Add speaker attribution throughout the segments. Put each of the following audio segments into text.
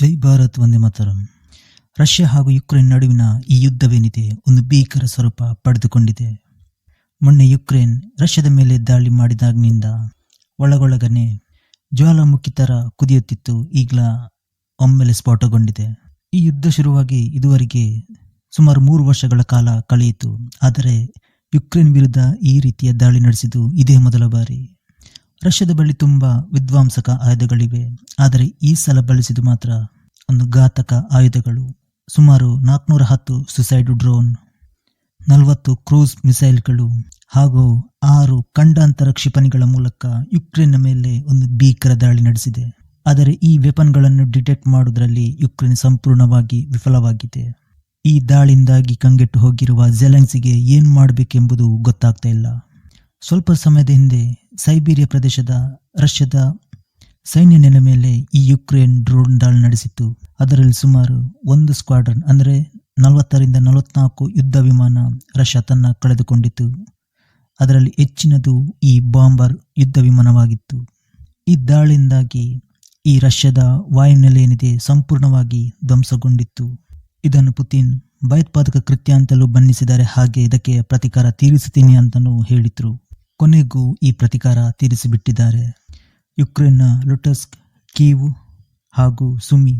Speaker 1: ಜೈ Bharat Vande Mataram. Russia ಹಾಗೂ Ukraine ನಡುವಿನ ಈ ಯುದ್ಧವೇನಿದೆ ಒಂದು ಭೀಕರ ಸ್ವರೂಪ ಪಡೆದುಕೊಂಡಿದೆ. ಮೊನ್ನೆ ಯುಕ್ರೇನ್ ರಷ್ಯಾದ ಮೇಲೆ ದಾಳಿ ಮಾಡಿದಾಗಿನಿಂದ ಒಳಗೊಳಗನೆ ಜ್ವಾಲಾಮುಖಿ ಥರ ಕುದಿಯುತ್ತಿತ್ತು ಈಗಲ ಒಮ್ಮೆಲೆ ಸ್ಫೋಟಗೊಂಡಿದೆ. ಈ ಯುದ್ಧ ಶುರುವಾಗಿ ಇದುವರೆಗೆ ಸುಮಾರು ಮೂರು ವರ್ಷಗಳ ಕಾಲ ಕಳೆಯಿತು. ಆದರೆ ಯುಕ್ರೇನ್ ವಿರುದ್ಧ ಈ ರೀತಿಯ ದಾಳಿ ನಡೆಸಿದ್ದು ಇದೇ ಮೊದಲ ಬಾರಿ. ರಷ್ಯಾದ ಬಳಿ ತುಂಬ ವಿಧ್ವಂಸಕ ಆಯುಧಗಳಿವೆ. ಆದರೆ ಈ ಸಲ ಬಳಸಿದ ಮಾತ್ರ ಒಂದು ಘಾತಕ ಆಯುಧಗಳು. ಸುಮಾರು ನಾಲ್ಕುನೂರ ಹತ್ತು ಸುಸೈಡ್ ಡ್ರೋನ್, ನಲವತ್ತು ಕ್ರೂಸ್ ಮಿಸೈಲ್ಗಳು ಹಾಗೂ ಆರು ಖಂಡಾಂತರ ಕ್ಷಿಪಣಿಗಳ ಮೂಲಕ ಯುಕ್ರೇನ್ನ ಮೇಲೆ ಒಂದು ಭೀಕರ ದಾಳಿ ನಡೆಸಿದೆ. ಆದರೆ ಈ ವೆಪನ್ಗಳನ್ನು ಡಿಟೆಕ್ಟ್ ಮಾಡುವುದರಲ್ಲಿ ಯುಕ್ರೇನ್ ಸಂಪೂರ್ಣವಾಗಿ ವಿಫಲವಾಗಿದೆ. ಈ ದಾಳಿಯಿಂದಾಗಿ ಕಂಗೆಟ್ಟು ಹೋಗಿರುವ ಜೆಲೆನ್ಸಿಗೆ ಏನು ಮಾಡಬೇಕೆಂಬುದು ಗೊತ್ತಾಗ್ತಾ ಇಲ್ಲ. ಸ್ವಲ್ಪ ಸಮಯದ ಹಿಂದೆ ಸೈಬೀರಿಯಾ ಪ್ರದೇಶದ, ರಷ್ಯಾದ ಸೈನ್ಯ ನೆಲೆ ಮೇಲೆ ಈ ಯುಕ್ರೇನ್ ಡ್ರೋನ್ ದಾಳಿ ನಡೆಸಿತ್ತು. ಅದರಲ್ಲಿ ಸುಮಾರು ಒಂದು ಸ್ಕ್ವಾಡ್ರನ್, ಅಂದರೆ ನಲವತ್ತರಿಂದ ನಲವತ್ನಾಲ್ಕು ಯುದ್ಧ ವಿಮಾನ ರಷ್ಯಾ ತನ್ನ ಕಳೆದುಕೊಂಡಿತ್ತು. ಅದರಲ್ಲಿ ಹೆಚ್ಚಿನದು ಈ ಬಾಂಬರ್ ಯುದ್ಧ ವಿಮಾನವಾಗಿತ್ತು. ಈ ದಾಳಿಯಿಂದಾಗಿ ಈ ರಷ್ಯಾದ ವಾಯುನೆಲೆ ಏನಿದೆ ಸಂಪೂರ್ಣವಾಗಿ ಧ್ವಂಸಗೊಂಡಿತ್ತು. ಇದನ್ನು ಪುತಿನ್ ಭಯೋತ್ಪಾದಕ ಕೃತ್ಯ ಅಂತಲೂ ಬಣ್ಣಿಸಿದರೆ ಹಾಗೆ ಇದಕ್ಕೆ ಪ್ರತಿಕಾರ ತೀರಿಸುತ್ತೀನಿ ಅಂತಲೂ ಹೇಳಿದ್ರು. ಕೊನೆಗೂ ಈ ಪ್ರತಿಕಾರ ತೀರಿಸಿಬಿಟ್ಟಿದ್ದಾರೆ. ಯುಕ್ರೇನ್ನ ಲುಟಸ್ಕ್, ಕೀವ್ ಹಾಗೂ ಸುಮಿ.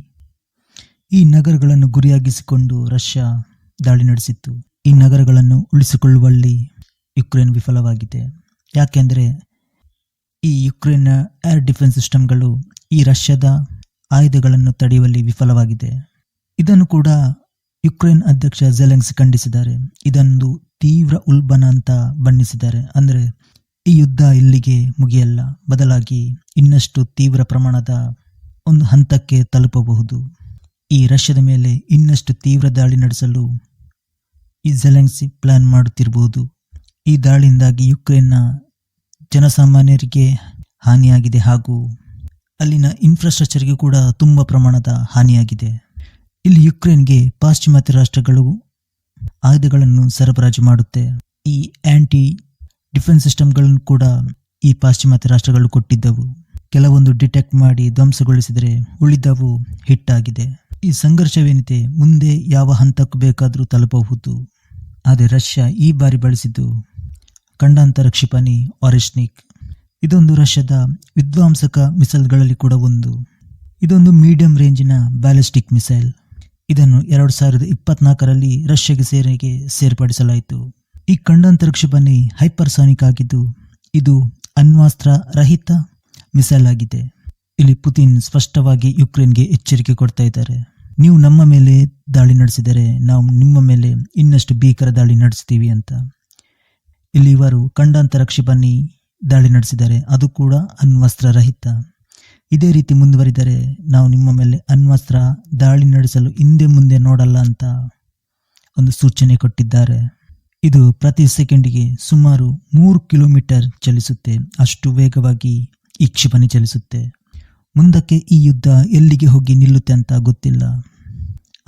Speaker 1: ಈ ನಗರಗಳನ್ನು ಗುರಿಯಾಗಿಸಿಕೊಂಡು ರಷ್ಯಾ ದಾಳಿ ನಡೆಸಿತ್ತು. ಈ ನಗರಗಳನ್ನು ಉಳಿಸಿಕೊಳ್ಳುವಲ್ಲಿ ಯುಕ್ರೇನ್ ವಿಫಲವಾಗಿದೆ. ಯಾಕೆಂದರೆ ಈ ಯುಕ್ರೇನ್ನ ಏರ್ ಡಿಫೆನ್ಸ್ ಸಿಸ್ಟಮ್ಗಳು ಈ ರಷ್ಯಾದ ಆಯುಧಗಳನ್ನು ತಡೆಯುವಲ್ಲಿ ವಿಫಲವಾಗಿದೆ. ಇದನ್ನು ಕೂಡ ಯುಕ್ರೇನ್ ಅಧ್ಯಕ್ಷ ಜೆಲೆನ್ಸ್ ಖಂಡಿಸಿದ್ದಾರೆ. ಇದೊಂದು ತೀವ್ರ ಉಲ್ಬಣ ಅಂತ ಬಣ್ಣಿಸಿದ್ದಾರೆ. ಅಂದರೆ ಈ ಯುದ್ಧ ಇಲ್ಲಿಗೆ ಮುಗಿಯಲ್ಲ. ಬದಲಾಗಿ ಇನ್ನಷ್ಟು ತೀವ್ರ ಪ್ರಮಾಣದ ಒಂದು ಹಂತಕ್ಕೆ ತಲುಪಬಹುದು. ಈ ರಷ್ಯಾದ ಮೇಲೆ ಇನ್ನಷ್ಟು ತೀವ್ರ ದಾಳಿ ನಡೆಸಲು ಈ ಜೆಲೆನ್ಸಿ ಪ್ಲಾನ್ ಮಾಡುತ್ತಿರಬಹುದು. ಈ ದಾಳಿಯಿಂದಾಗಿ ಯುಕ್ರೇನ್ನ ಜನಸಾಮಾನ್ಯರಿಗೆ ಹಾನಿಯಾಗಿದೆ ಹಾಗೂ ಅಲ್ಲಿನ ಇನ್ಫ್ರಾಸ್ಟ್ರಕ್ಚರ್ಗೆ ಕೂಡ ತುಂಬ ಪ್ರಮಾಣದ ಹಾನಿಯಾಗಿದೆ. ಇಲ್ಲಿ ಯುಕ್ರೇನ್ಗೆ ಪಾಶ್ಚಿಮಾತ್ಯ ರಾಷ್ಟ್ರಗಳು ಆಯುಧಗಳನ್ನು ಸರಬರಾಜು ಮಾಡುತ್ತೆ. ಈ ಆಂಟಿ ಡಿಫೆನ್ಸ್ ಸಿಸ್ಟಮ್ಗಳನ್ನು ಕೂಡ ಈ ಪಾಶ್ಚಿಮಾತ್ಯ ರಾಷ್ಟ್ರಗಳು ಕೊಟ್ಟಿದ್ದವು. ಕೆಲವೊಂದು ಡಿಟೆಕ್ಟ್ ಮಾಡಿ ಧ್ವಂಸಗೊಳಿಸಿದರೆ ಉಳಿದವು ಹಿಟ್ ಆಗಿದೆ ಈ ಸಂಘರ್ಷವೇನಿದೆ? ಮುಂದೆ ಯಾವ ಹಂತಕ್ಕೂ ಬೇಕಾದರೂ ತಲುಪಬಹುದು. ಆದರೆ ರಷ್ಯಾ ಈ ಬಾರಿ ಬಳಸಿದ್ದು ಖಂಡಾಂತರ ಕ್ಷಿಪಣಿ ಆರೆಸ್ನಿಕ್. ಇದೊಂದು ರಷ್ಯಾದ ವಿಧ್ವಂಸಕ ಮಿಸೈಲ್ಗಳಲ್ಲಿ ಕೂಡ ಒಂದು. ಇದೊಂದು ಮೀಡಿಯಂ ರೇಂಜಿನ ಬ್ಯಾಲಿಸ್ಟಿಕ್ ಮಿಸೈಲ್. ಇದನ್ನು ಎರಡು ಸಾವಿರದ ಇಪ್ಪತ್ನಾಲ್ಕರಲ್ಲಿ ರಷ್ಯಾಗೆ ಸೇನೆಗೆ ಸೇರ್ಪಡಿಸಲಾಯಿತು. ಈ ಖಂಡಾಂತರ ಕ್ಷಿಪಣಿ ಹೈಪರ್ಸಾನಿಕ್ ಆಗಿದ್ದು, ಇದು ಅಣ್ವಾಸ್ತ್ರ ರಹಿತ ಮಿಸೈಲ್ ಆಗಿದೆ. ಇಲ್ಲಿ ಪುತಿನ್ ಸ್ಪಷ್ಟವಾಗಿ ಯುಕ್ರೇನ್ಗೆ ಎಚ್ಚರಿಕೆ ಕೊಡ್ತಾ ಇದ್ದಾರೆ. ನೀವು ನಮ್ಮ ಮೇಲೆ ದಾಳಿ ನಡೆಸಿದರೆ ನಾವು ನಿಮ್ಮ ಮೇಲೆ ಇನ್ನಷ್ಟು ಭೀಕರ ದಾಳಿ ನಡೆಸ್ತೀವಿ ಅಂತ. ಇಲ್ಲಿ ಇವರು ಖಂಡಾಂತರ ಕ್ಷಿಪಣಿ ದಾಳಿ ನಡೆಸಿದ್ದಾರೆ ಅದು ಕೂಡ ಅಣ್ವಸ್ತ್ರ ರಹಿತ. ಇದೇ ರೀತಿ ಮುಂದುವರಿದರೆ ನಾವು ನಿಮ್ಮ ಮೇಲೆ ಅಣ್ವಸ್ತ್ರ ದಾಳಿ ನಡೆಸಲು ಹಿಂದೆ ಮುಂದೆ ನೋಡಲ್ಲ ಅಂತ ಒಂದು ಸೂಚನೆ ಕೊಟ್ಟಿದ್ದಾರೆ. ಇದು ಪ್ರತಿ ಸೆಕೆಂಡಿಗೆ ಸುಮಾರು ಮೂರು ಕಿಲೋಮೀಟರ್ ಚಲಿಸುತ್ತೆ. ಅಷ್ಟು ವೇಗವಾಗಿ ಈ ಕ್ಷಿಪಣಿ ಚಲಿಸುತ್ತೆ. ಮುಂದಕ್ಕೆ ಈ ಯುದ್ಧ ಎಲ್ಲಿಗೆ ಹೋಗಿ ನಿಲ್ಲುತ್ತೆ ಅಂತ ಗೊತ್ತಿಲ್ಲ.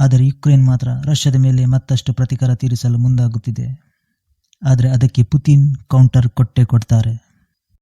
Speaker 1: ಆದರೆ ಯುಕ್ರೇನ್ ಮಾತ್ರ ರಷ್ಯಾದ ಮೇಲೆ ಮತ್ತಷ್ಟು ಪ್ರತಿಕಾರ ತೀರಿಸಲು ಮುಂದಾಗುತ್ತಿದೆ. ಆದರೆ ಅದಕ್ಕೆ ಪುತಿನ್ ಕೌಂಟರ್ ಕೊಟ್ಟೆ ಕೊಡ್ತಾರೆ.